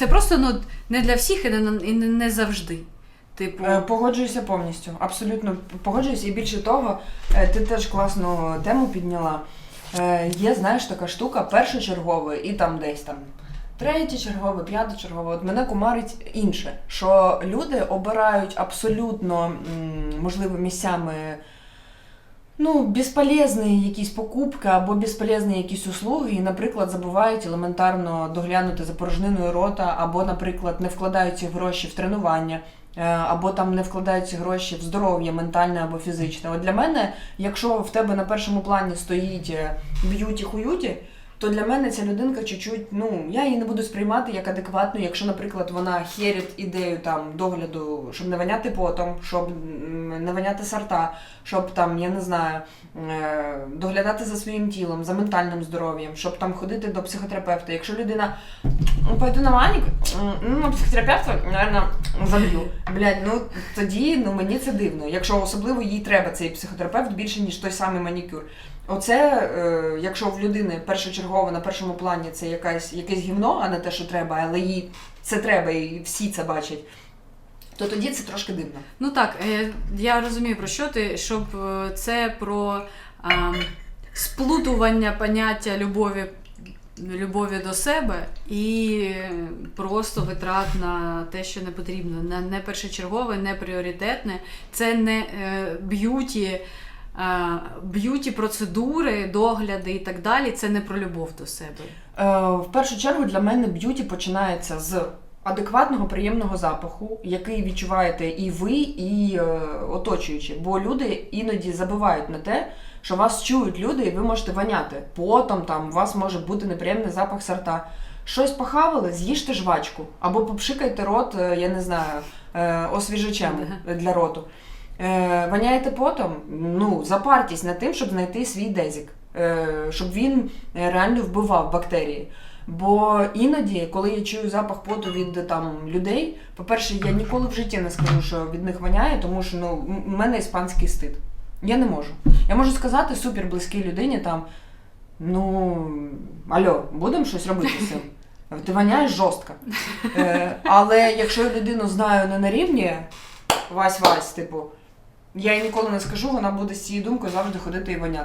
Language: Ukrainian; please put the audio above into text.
Це просто ну, не для всіх і не, і не, завжди. Типу, Е, Погоджуюся повністю. Абсолютно погоджуюся. І більше того, е, ти теж класну тему підняла. Е, Є, знаєш, така штука першочергове і там десь там. Третє чергове, п'яте чергове. От мене кумарить інше, що люди обирають абсолютно м, можливо місцями ну, безполезні якісь покупки або безполезні якісь услуги, і, наприклад, забувають елементарно доглянути за порожниною рота, або, наприклад, не вкладають гроші в тренування. е, Або там не вкладають гроші в здоров'я, ментальне або фізичне. От для мене, якщо в тебе на першому плані стоїть е, б'юті-хуюті, то для мене ця людинка чуть-чуть, ну я її не буду сприймати як адекватну, якщо, наприклад, вона херить ідею там догляду, щоб не воняти потом, щоб не воняти сорта, щоб там, я не знаю, е, доглядати за своїм тілом, за ментальним здоров'ям, щоб там ходити до психотерапевта. Якщо людина ну, пойду на манік, ну психотерапевта, наверное, заб'ю. Блядь, ну тоді ну мені це дивно. Якщо особливо їй треба цей психотерапевт більше, ніж той самий манікюр. Оце, е, якщо в людини першочергово на першому плані це якась, якесь гівно, а не те, що треба, але їй це треба, і всі це бачать, то тоді це трошки дивно. Ну так, е, я розумію про що ти, щоб е, це про а, сплутування поняття любові, любові до себе і е, просто витрат на те, що не потрібно. На не першочергове, не пріоритетне. Це не е, б'юті. А, Б'юті процедури, догляди і так далі, це не про любов до себе. Е, в першу чергу для мене б'юті починається з адекватного, приємного запаху, який відчуваєте і ви, і е, оточуючі. Бо люди іноді забувають на те, що вас чують люди, і ви можете воняти. Потом там у вас може бути неприємний запах сорта. Щось похавали, з'їжте жвачку, або попшикайте рот, е, я не знаю, е, освіжачем для роту. Е, воняєте потом, ну, запартесь над тим, щоб знайти свій дезік, е, щоб він е, реально вбивав бактерії. Бо іноді, коли я чую запах поту від там людей, по-перше, я ніколи в житті не скажу, що від них воняє, тому що ну, в мене іспанський стид. Я не можу. Я можу сказати супер близькій людині там: ну, альо, будемо щось робити з цим. Ти воняєш жорстко. Е, але якщо я людину знаю не на рівні Вась-Вась, типу, я їй ніколи не скажу, вона буде з цією думкою завжди ходити і воняти.